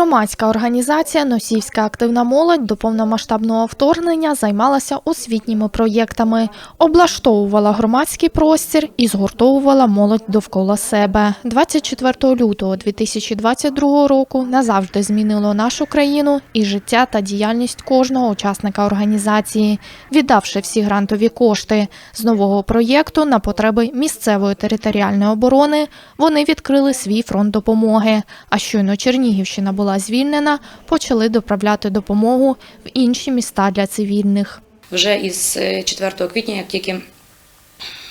Громадська організація Носівська активна молодь до повномасштабного вторгнення займалася освітніми проєктами, облаштовувала громадський простір і згуртовувала молодь довкола себе. 24 лютого 2022 року назавжди змінило нашу країну і життя та діяльність кожного учасника організації, віддавши всі грантові кошти з нового проєкту на потреби місцевої територіальної оборони. Вони відкрили свій фронт допомоги. А щойно Чернігівщина була звільнена, почали доправляти допомогу в інші міста для цивільних. Вже із е, 4 квітня, як тільки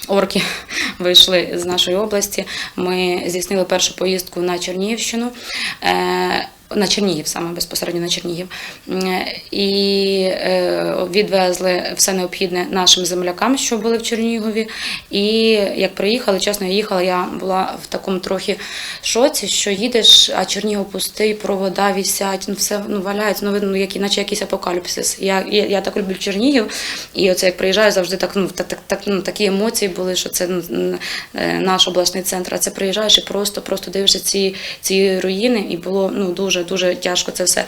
орки вийшли з нашої області, ми здійснили першу поїздку на Чернігівщину. е, На Чернігів, саме безпосередньо на Чернігів, Е, і е, відвезли все необхідне нашим землякам, що були в Чернігові. І як приїхали, чесно, я їхала, я була в такому трохи шоці, що їдеш, а Чернігів пустий, провода вісять, ну все ну, валяється, ну видно, як, наче якийсь апокаліпсис. Я, я, я так люблю Чернігів, і оце як приїжджаю, завжди так, ну, так, так, так, ну, такі емоції були, що це ну, е, наш обласний центр. А це приїжджаєш і просто, просто дивишся ці, ці руїни, і було ну, дуже, дуже тяжко це все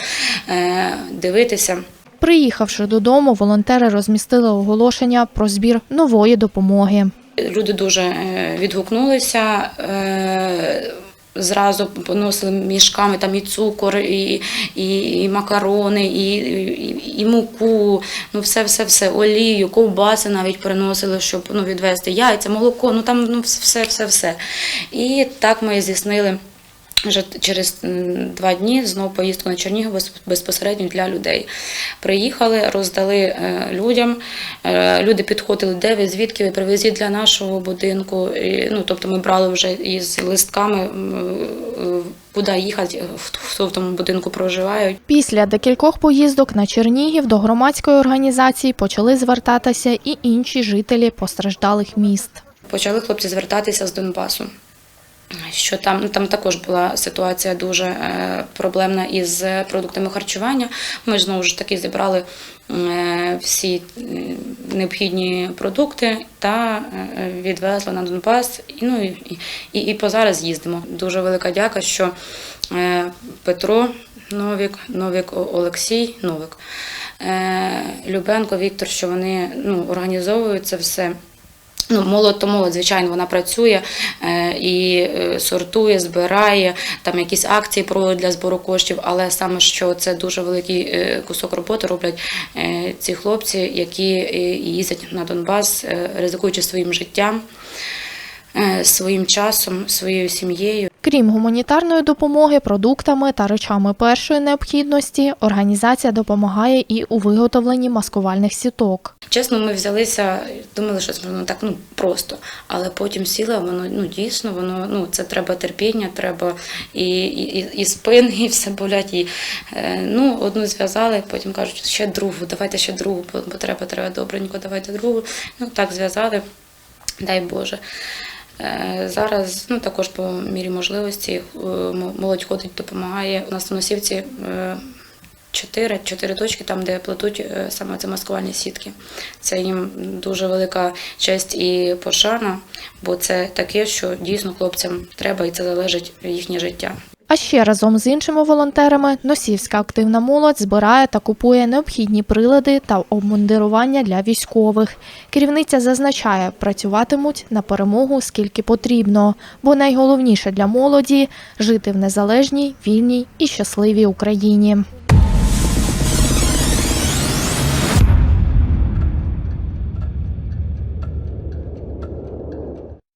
е, дивитися. Приїхавши додому, волонтери розмістили оголошення про збір нової допомоги. Люди дуже е, відгукнулися. е, Зразу поносили мішками там і цукор, і, і, і макарони, і, і, і муку, ну все, все, все, олію, ковбаси навіть приносили, щоб ну, відвезти яйця, молоко, ну там ну, все, все, все. І так ми здійснили вже через два дні знову поїздку на Чернігів безпосередньо для людей. Приїхали, роздали е, людям. Е, Люди підходили, де ви, звідки ви привезіть для нашого будинку. І, ну, тобто ми брали вже із листками, е, куди їхати, хто- хто в тому будинку проживає. Після декількох поїздок на Чернігів до громадської організації почали звертатися і інші жителі постраждалих міст. Почали хлопці звертатися з Донбасу. Що там, ну, там також була ситуація дуже е, проблемна із продуктами харчування. Ми знову ж таки зібрали е, всі необхідні продукти та е, відвезли на Донбас. Ну, і, і, і по їздимо. Дуже велика дяка, що Петро Новік, Новік Олексій Новик, Любенко Віктор, що вони ну, організовують це все. Ну, молод то молодь, звичайно, вона працює е, і е, сортує, збирає, там якісь акції проводить для збору коштів, але саме що це дуже великий е, кусок роботи роблять ці хлопці, які їздять на Донбас, ризикуючи своїм життям, своїм часом, своєю сім'єю. Крім гуманітарної допомоги, продуктами та речами першої необхідності, організація допомагає і у виготовленні маскувальних сіток. Чесно, ми взялися, думали, що це воно так ну просто, але потім сіли, воно ну дійсно, воно ну це треба терпіння, треба і, і, і- спин, і все болять. І е, ну одну зв'язали, потім кажуть, ще другу, давайте ще другу, бо треба, треба добренько, давайте другу. Ну так зв'язали, дай Боже. Е, Зараз ну, також по мірі можливості е, молодь ходить, допомагає. У нас на носівці е, чотири, чотири точки, там, де плетуть саме це маскувальні сітки. Це їм дуже велика честь і пошана, бо це таке, що дійсно хлопцям треба, і це залежить їхнє життя. А ще разом з іншими волонтерами Носівська активна молодь збирає та купує необхідні прилади та обмундирування для військових. Керівниця зазначає, працюватимуть на перемогу скільки потрібно, бо найголовніше для молоді жити в незалежній, вільній і щасливій Україні.